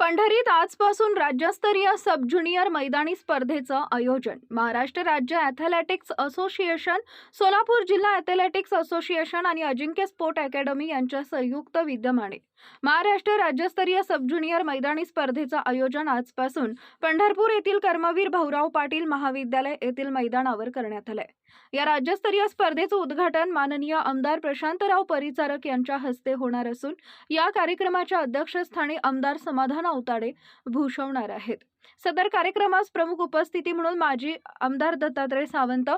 पंढरीत आजपासून राज्यस्तरीय सब ज्युनियर मैदानी स्पर्धेचं आयोजन. महाराष्ट्र राज्य ॲथलेटिक्स असोसिएशन सोलापूर जिल्हा ॲथलेटिक्स असोसिएशन आणि अजिंक्य स्पोर्ट अकॅडमी यांच्या संयुक्त विद्यमाने. महाराष्ट्र राज्यस्तरीय सब ज्युनियर मैदानी स्पर्धेचं आयोजन आजपासून पंढरपूर येथील कर्मवीर भाऊराव पाटील महाविद्यालय येथील मैदानावर करण्यात आलंय. या राज्यस्तरीय स्पर्धेचं उद्घाटन माननीय आमदार प्रशांतराव परिचारक यांच्या हस्ते होणार असून या कार्यक्रमाच्या अध्यक्षस्थानी आमदार समाधान अवताडे भूषवणार आहेत. सदर कार्यक्रमास प्रमुख उपस्थिती म्हणून माजी आमदार दत्तात्रय सावंत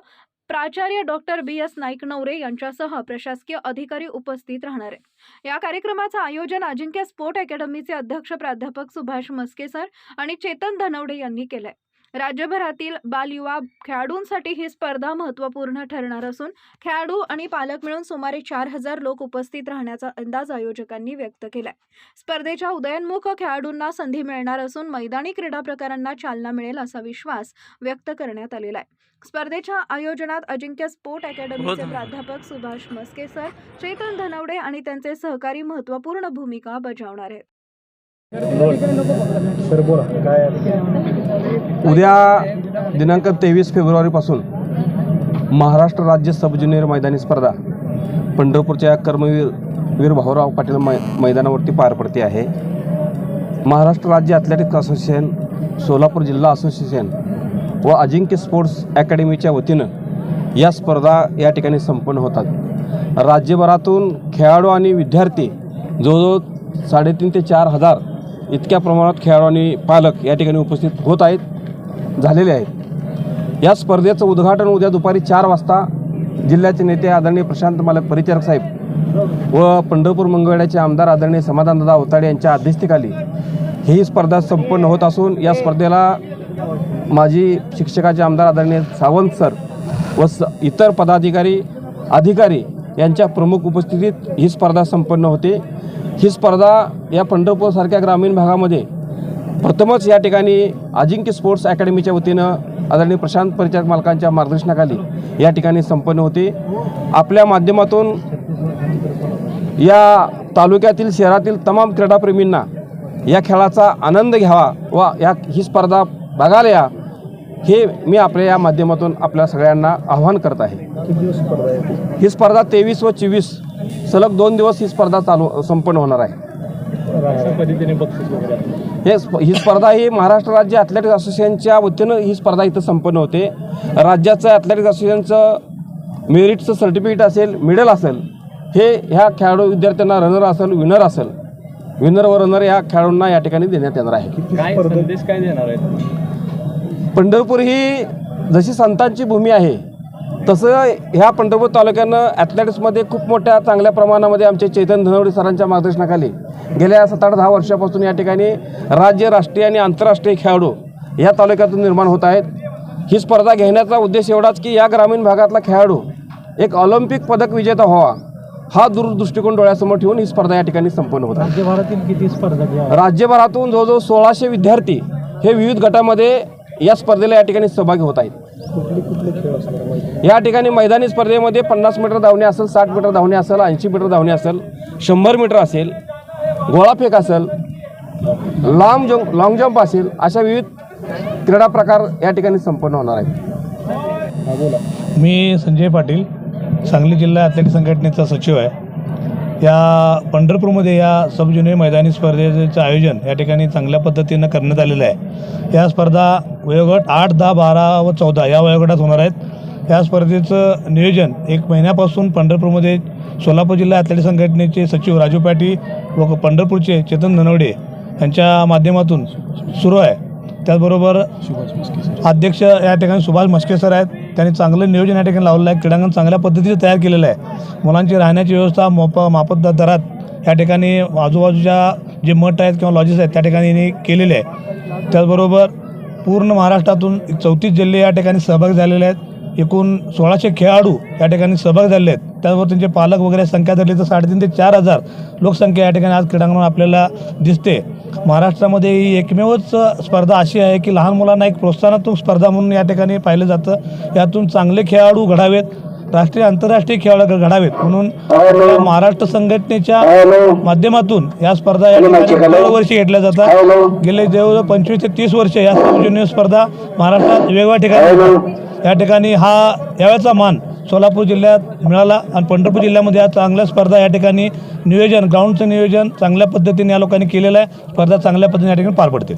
प्राचार्य doctor B S Naik Navare यांच्यासह प्रशासकीय अधिकारी उपस्थित राहणार आहे. या कार्यक्रमाचं आयोजन अजिंक्य स्पोर्ट अकॅडमीचे अध्यक्ष प्राध्यापक सुभाष मस्के सर आणि चेतन धनवडे यांनी केलंय. राज्यभरातील बालयुवा खेळाडूंसाठी ही स्पर्धा महत्त्वपूर्ण ठरणार असून खेळाडू आणि पालक मिळून सुमारे चार हजार लोक उपस्थित राहण्याचा अंदाज आयोजकांनी व्यक्त केलाय. स्पर्धेच्या उदयोन्मुख खेळाडूंना संधी मिळणार असून मैदानी क्रीडा प्रकारांना चालना मिळेल असा विश्वास व्यक्त करण्यात आलेला आहे स्पर्धेच्या आयोजनात अजिंक्य स्पोर्ट अकॅडमीचे प्राध्यापक सुभाष मस्के सर चेतन धनवडे आणि त्यांचे सहकारी महत्त्वपूर्ण भूमिका बजावणार आहेत. सर बोला. काय उद्या दिनांक तेवीस फेब्रुवारीपासून महाराष्ट्र राज्य सब ज्युनियर मैदानी स्पर्धा पंढरपूरच्या कर्मवीर वीर भाऊराव पाटील मै मैदानावरती पार पडते आहे. महाराष्ट्र राज्य ॲथलेटिक्स असोसिएशन सोलापूर जिल्हा असोसिएशन व अजिंक्य स्पोर्ट्स अकॅडमीच्या वतीनं या स्पर्धा या ठिकाणी संपन्न होतात. राज्यभरातून खेळाडू आणि विद्यार्थी जवळजवळ साडेतीन ते चार हजार इतक्या प्रमाणात खेळाडू आणि पालक या ठिकाणी उपस्थित होत आहेत. झालेले आहेत. या स्पर्धेचं उद्घाटन उद्या दुपारी चार वाजता जिल्ह्याचे नेते आदरणीय प्रशांत मालक परिचारक साहेब व पंढरपूर मंगळवेड्याचे आमदार आदरणीय समाधानदादा अवताडे यांच्या अध्यक्षतेखाली ही स्पर्धा संपन्न होत असून या स्पर्धेला माजी शिक्षकाचे आमदार आदरणीय सावंत सर व स इतर पदाधिकारी अधिकारी यांच्या प्रमुख उपस्थितीत ही स्पर्धा संपन्न होते. ही स्पर्धा या पंढरपूरसारख्या ग्रामीण भागामध्ये प्रथमच या ठिकाणी अजिंक्य स्पोर्ट्स अकॅडमीच्या वतीनं आदरणीय प्रशांत परिचारक मालकांच्या मार्गदर्शनाखाली या ठिकाणी संपन्न होते. आपल्या माध्यमातून या तालुक्यातील शहरातील तमाम क्रीडाप्रेमींना या खेळाचा आनंद घ्यावा व या ही स्पर्धा बघायला या हे मी आपल्या या माध्यमातून आपल्या सगळ्यांना आव्हान करत आहे. आहे ही स्पर्धा तेवीस व चोवीस सलग दोन दिवस ही स्पर्धा चालू संपन्न होणार आहे. आहे. हे स्प ही स्पर्धा ही महाराष्ट्र राज्य ॲथलेटिक्स असोसिएशनच्या वतीनं ही स्पर्धा इथं संपन्न होते. राज्याचं ॲथलेटिक्स असोसिएशनचं मेरिटचं सर्टिफिकेट असेल मेडल असेल हे ह्या खेळाडू विद्यार्थ्यांना रनर असेल विनर असेल. विनर व रनर या खेळाडूंना या ठिकाणी देण्यात येणार आहे. काय स्पर्धा संदेश काय देणार आहेत? पंढरपूर ही जशी संतांची भूमी आहे तसं ह्या पंढरपूर तालुक्यानं ॲथलेटिक्समध्ये खूप मोठ्या चांगल्या प्रमाणामध्ये आमचे चैतन्य धनवडे सरांच्या मार्गदर्शनाखाली गेल्या सात आठ दहा वर्षापासून या ठिकाणी राज्य राष्ट्रीय आणि आंतरराष्ट्रीय खेळाडू या तालुक्यातून निर्माण होत आहेत. ही स्पर्धा घेण्याचा उद्देश एवढाच की या ग्रामीण भागातला खेळाडू एक ऑलिम्पिक पदक विजेता व्हावा हा दूरदृष्टिकोन डोळ्यासमोर ठेवून ही स्पर्धा या ठिकाणी संपन्न होत आहे. राज्यभरातील किती स्पर्धा राज्यभरातून जवळजवळ सोळाशे विद्यार्थी हे विविध गटामध्ये या स्पर्धेला या ठिकाणी सहभागी होत आहेत. या ठिकाणी मैदानी स्पर्धेमध्ये पन्नास मीटर धावणे असेल साठ मीटर धावणे असेल ऐंशी मीटर धावणे असेल शंभर मीटर असेल गोळाफेक असेल लांब जंप लाँग जंप असेल अशा विविध क्रीडा प्रकार या ठिकाणी संपन्न होणार आहेत. मी संजय पाटील सांगली जिल्हा ॲथलेटिक संघटनेचा सचिव आहे. या पंढरपूरमध्ये या सब ज्युनियर मैदानी स्पर्धेचं आयोजन या ठिकाणी चांगल्या पद्धतीनं करण्यात आलेलं आहे. या स्पर्धा वयोगट आठ दहा बारा व चौदा या वयोगटात होणार आहेत. या स्पर्धेचं नियोजन एक महिन्यापासून पंढरपूरमध्ये सोलापूर जिल्हा ॲथलेटिक संघटनेचे सचिव राजू पाटी व पंढरपूरचे चेतन धनवडे यांच्या माध्यमातून सुरू आहे. त्याचबरोबर अध्यक्ष या ठिकाणी सुभाष मस्के सर आहेत. त्यांनी चांगलं नियोजन या ठिकाणी लावलेलं आहे. क्रीडांगण चांगल्या पद्धतीने तयार केलेलं आहे. मुलांची राहण्याची व्यवस्था मोप मापद दरात या ठिकाणी आजूबाजूच्या जे मठ आहेत किंवा लॉजेस आहेत त्या ठिकाणी केलेले आहे. त्याचबरोबर पूर्ण महाराष्ट्रातून चौतीस जिल्हे या ठिकाणी सहभागी झालेले आहेत. एकूण सोळाशे खेळाडू या ठिकाणी सहभाग झाले आहेत. त्याचबरोबर त्यांचे पालक वगैरे संख्या धरली तर साडेतीन ते चार हजार लोकसंख्या या ठिकाणी आज क्रीडांगणावर आपल्याला दिसते. महाराष्ट्रामध्ये ही एकमेवच स्पर्धा अशी आहे की लहान मुलांना एक प्रोत्साहनात्मक स्पर्धा म्हणून या ठिकाणी पाहिलं जातं. यातून चांगले खेळाडू घडावेत. राष्ट्रीय आंतरराष्ट्रीय खेळ घडावेत. म्हणून महाराष्ट्र संघटनेच्या माध्यमातून या स्पर्धा या दरवर्षी घेतल्या जातात. गेले जवळजवळ पंचवीस ते तीस वर्ष या ज्युनियर स्पर्धा महाराष्ट्रात वेगवेगळ्या ठिकाणी. या ठिकाणी हा यावेळेचा मान सोलापूर जिल्ह्यात मिळाला आणि पंढरपूर जिल्ह्यामध्ये या चांगल्या स्पर्धा या ठिकाणी नियोजन ग्राउंडचं नियोजन चांगल्या पद्धतीने या लोकांनी केलेलं आहे. स्पर्धा चांगल्या पद्धतीने या ठिकाणी पार पडतील.